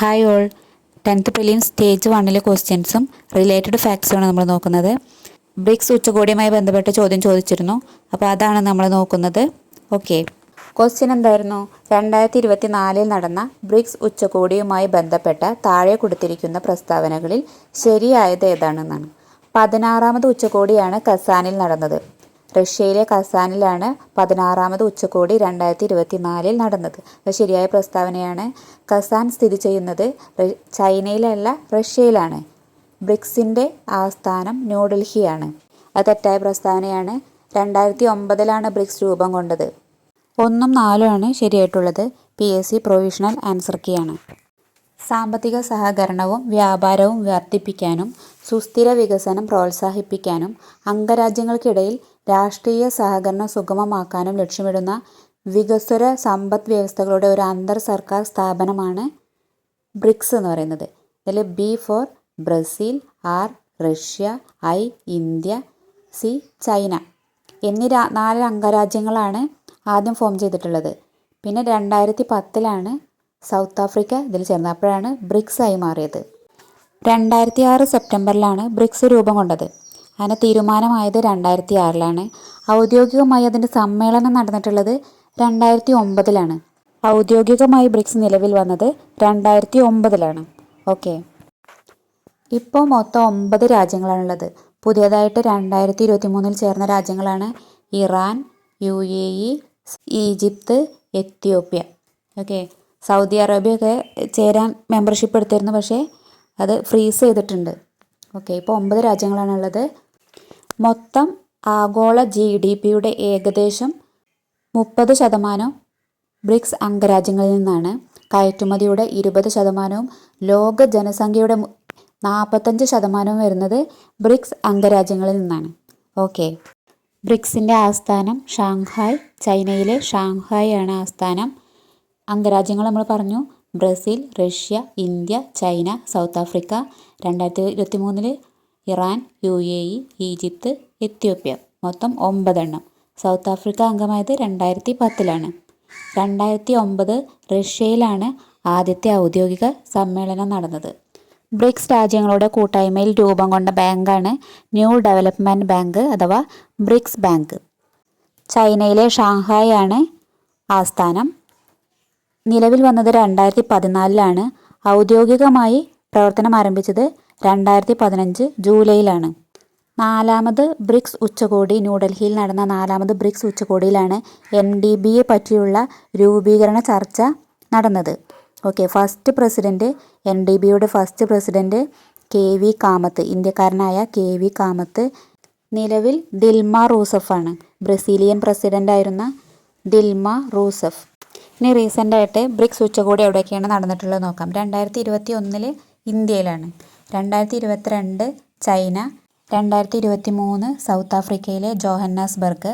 Hi all tenth prelim stage വണ്ണിലെ ക്വസ്റ്റ്യൻസും related ഫാക്ട്സുമാണ് നമ്മൾ നോക്കുന്നത്. ബ്രിക്സ് ഉച്ചകോടിയുമായി ബന്ധപ്പെട്ട ചോദ്യം ചോദിച്ചിരുന്നു. അപ്പോൾ അതാണ് നമ്മൾ നോക്കുന്നത്. ഓക്കെ ക്വസ്റ്റ്യൻ എന്തായിരുന്നു? രണ്ടായിരത്തി ഇരുപത്തി നാലിൽ നടന്ന ബ്രിക്സ് ഉച്ചകോടിയുമായി ബന്ധപ്പെട്ട താഴെ കൊടുത്തിരിക്കുന്ന പ്രസ്താവനകളിൽ ശരിയായത് ഏതാണെന്നാണ്. പതിനാറാമത് ഉച്ചകോടിയാണ് കസാനിൽ നടന്നത്. റഷ്യയിലെ കസാനിലാണ് പതിനാറാമത് ഉച്ചകോടി രണ്ടായിരത്തി ഇരുപത്തി നാലിൽ നടന്നത്. അത് ശരിയായ പ്രസ്താവനയാണ്. കസാൻ സ്ഥിതി ചെയ്യുന്നത് ചൈനയിലല്ല റഷ്യയിലാണ്. ബ്രിക്സിന്റെ ആസ്ഥാനം ന്യൂഡൽഹിയാണ്. അത് തെറ്റായ പ്രസ്താവനയാണ്. രണ്ടായിരത്തി ഒമ്പതിലാണ് ബ്രിക്സ് രൂപം കൊണ്ടത്. ഒന്നും നാലുമാണ് ശരിയായിട്ടുള്ളത്. P S C provisional answer കീയാണ്. സാമ്പത്തിക സഹകരണവും വ്യാപാരവും വർദ്ധിപ്പിക്കാനും സുസ്ഥിര വികസനം പ്രോത്സാഹിപ്പിക്കാനും അംഗരാജ്യങ്ങൾക്കിടയിൽ രാഷ്ട്രീയ സഹകരണം സുഗമമാക്കാനും ലക്ഷ്യമിടുന്ന വികസ്വര സമ്പദ് വ്യവസ്ഥകളുടെ ഒരു അന്തർ സർക്കാർ സ്ഥാപനമാണ് ബ്രിക്സ് എന്ന് പറയുന്നത്. ഇതിൽ B for Brazil R Russia I India C China എന്നീ നാല് അംഗരാജ്യങ്ങളാണ് ആദ്യം ഫോം ചെയ്തിട്ടുള്ളത്. പിന്നെ രണ്ടായിരത്തി പത്തിലാണ് സൗത്ത് ആഫ്രിക്ക ഇതിൽ ചേർന്നത്. അപ്പോഴാണ് ബ്രിക്സ് ആയി മാറിയത്. രണ്ടായിരത്തി ആറ് സെപ്റ്റംബറിലാണ് ബ്രിക്സ് രൂപം കൊണ്ടത്. അങ്ങനെ തീരുമാനമായത് രണ്ടായിരത്തി ആറിലാണ് ഔദ്യോഗികമായി അതിന്റെ സമ്മേളനം നടന്നിട്ടുള്ളത് രണ്ടായിരത്തി ഒമ്പതിലാണ് ഔദ്യോഗികമായി ബ്രിക്സ് നിലവിൽ വന്നത് രണ്ടായിരത്തി ഒമ്പതിലാണ് ഓക്കെ. ഇപ്പോൾ മൊത്തം ഒമ്പത് രാജ്യങ്ങളാണുള്ളത്. പുതിയതായിട്ട് രണ്ടായിരത്തി ഇരുപത്തി മൂന്നിൽ ചേർന്ന രാജ്യങ്ങളാണ് Iran U A E Egypt Ethiopia. Okay. Saudi Arabia ഒക്കെ ചേരാൻ മെമ്പർഷിപ്പ് എടുത്തിരുന്നു പക്ഷേ അത് ഫ്രീസ് ചെയ്തിട്ടുണ്ട്. ഓക്കെ. ഇപ്പോൾ ഒമ്പത് രാജ്യങ്ങളാണുള്ളത്. മൊത്തം ആഗോള ജി ഡി പിയുടെ ഏകദേശം മുപ്പത് ശതമാനം ബ്രിക്സ് അംഗരാജ്യങ്ങളിൽ നിന്നാണ്. കയറ്റുമതിയുടെ ഇരുപത് ശതമാനവും ലോക ജനസംഖ്യയുടെ നാൽപ്പത്തഞ്ച് ശതമാനവും വരുന്നത് ബ്രിക്സ് അംഗരാജ്യങ്ങളിൽ നിന്നാണ്. ഓക്കെ. ബ്രിക്സിന്റെ ആസ്ഥാനം ഷാങ്ഹായ് ചൈനയിലെ ഷാങ്ഹായ് ആണ് ആസ്ഥാനം. അംഗരാജ്യങ്ങൾ നമ്മൾ പറഞ്ഞു. Brazil Russia India China South Africa. രണ്ടായിരത്തി ഇരുപത്തി മൂന്നിൽ Iran U A E Egypt Ethiopia. മൊത്തം ഒമ്പതെണ്ണം. സൗത്ത് ആഫ്രിക്ക അംഗമായത് രണ്ടായിരത്തി പത്തിലാണ് രണ്ടായിരത്തി ഒമ്പത് റഷ്യയിലാണ് ആദ്യത്തെ ഔദ്യോഗിക സമ്മേളനം നടന്നത്. ബ്രിക്സ് രാജ്യങ്ങളുടെ കൂട്ടായ്മയിൽ രൂപം കൊണ്ട ബാങ്കാണ് ന്യൂ ഡെവലപ്മെന്റ് ബാങ്ക് അഥവാ ബ്രിക്സ് ബാങ്ക്. ചൈനയിലെ ഷാങ്ഹായ് ആണ് ആസ്ഥാനം. നിലവിൽ വന്നത് രണ്ടായിരത്തി പതിനാലിലാണ് ഔദ്യോഗികമായി പ്രവർത്തനം ആരംഭിച്ചത് രണ്ടായിരത്തി പതിനഞ്ച് ജൂലൈയിലാണ്. നാലാമത് ബ്രിക്സ് ഉച്ചകോടി ന്യൂഡൽഹിയിൽ നടന്ന നാലാമത് ബ്രിക്സ് ഉച്ചകോടിയിലാണ് എൻ ഡി ബിയെ പറ്റിയുള്ള രൂപീകരണ ചർച്ച നടന്നത്. Okay first president N D ബിയുടെ first president K V Kamath ഇന്ത്യക്കാരനായ K V Kamath നിലവിൽ ദിൽമ റൂസഫാണ്. ബ്രസീലിയൻ പ്രസിഡന്റായിരുന്ന ദിൽമ റൂസഫ്. ഇനി റീസെന്റായിട്ട് ബ്രിക്സ് ഉച്ചകോടി എവിടെയൊക്കെയാണ് നടന്നിട്ടുള്ളത് നോക്കാം. രണ്ടായിരത്തി ഇരുപത്തി ഒന്നിൽ ഇന്ത്യയിലാണ്. രണ്ടായിരത്തി ഇരുപത്തിരണ്ട് ചൈന രണ്ടായിരത്തി ഇരുപത്തി മൂന്ന് സൗത്ത് ആഫ്രിക്കയിലെ ജോഹന്നാസ്ബർഗ്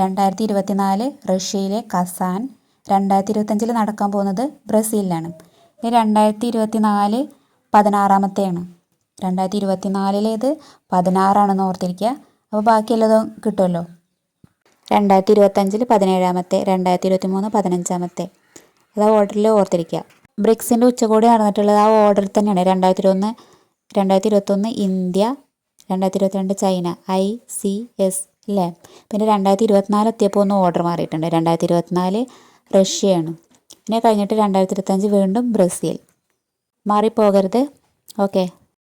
രണ്ടായിരത്തി ഇരുപത്തിനാല് റഷ്യയിലെ കസാൻ രണ്ടായിരത്തി ഇരുപത്തഞ്ചിൽ നടക്കാൻ പോകുന്നത് ബ്രസീലിലാണ്. ഇനി രണ്ടായിരത്തി ഇരുപത്തി നാല് പതിനാറാമത്തെയാണ്. രണ്ടായിരത്തി ഇരുപത്തി നാലിലേത് പതിനാറാണെന്ന് ഓർത്തിരിക്കുക. അപ്പോൾ ബാക്കിയുള്ളതും കിട്ടുമല്ലോ. രണ്ടായിരത്തി ഇരുപത്തഞ്ചിൽ പതിനേഴാമത്തെ രണ്ടായിരത്തി ഇരുപത്തി മൂന്ന് പതിനഞ്ചാമത്തെ അത് ഓർഡറിൽ ഓർത്തിരിക്കുക. ബ്രിക്സിന്റെ ഉച്ചകോടി നടന്നിട്ടുള്ളത് ആ ഓർഡർ തന്നെയാണ്. രണ്ടായിരത്തി ഇരുപത്തൊന്ന് രണ്ടായിരത്തി ഇരുപത്തൊന്ന് ഇന്ത്യ രണ്ടായിരത്തി ഇരുപത്തിരണ്ട് ചൈന ഐ സി എസ് അല്ലേ പിന്നെ രണ്ടായിരത്തി ഇരുപത്തിനാല് എത്തിയപ്പോൾ ഒന്ന് ഓർഡർ മാറിയിട്ടുണ്ട്. രണ്ടായിരത്തി ഇരുപത്തിനാല് റഷ്യയാണ്. പിന്നെ കഴിഞ്ഞിട്ട് രണ്ടായിരത്തി ഇരുപത്തഞ്ച് വീണ്ടും ബ്രസീൽ. മാറിപ്പോകരുത്. ഓക്കെ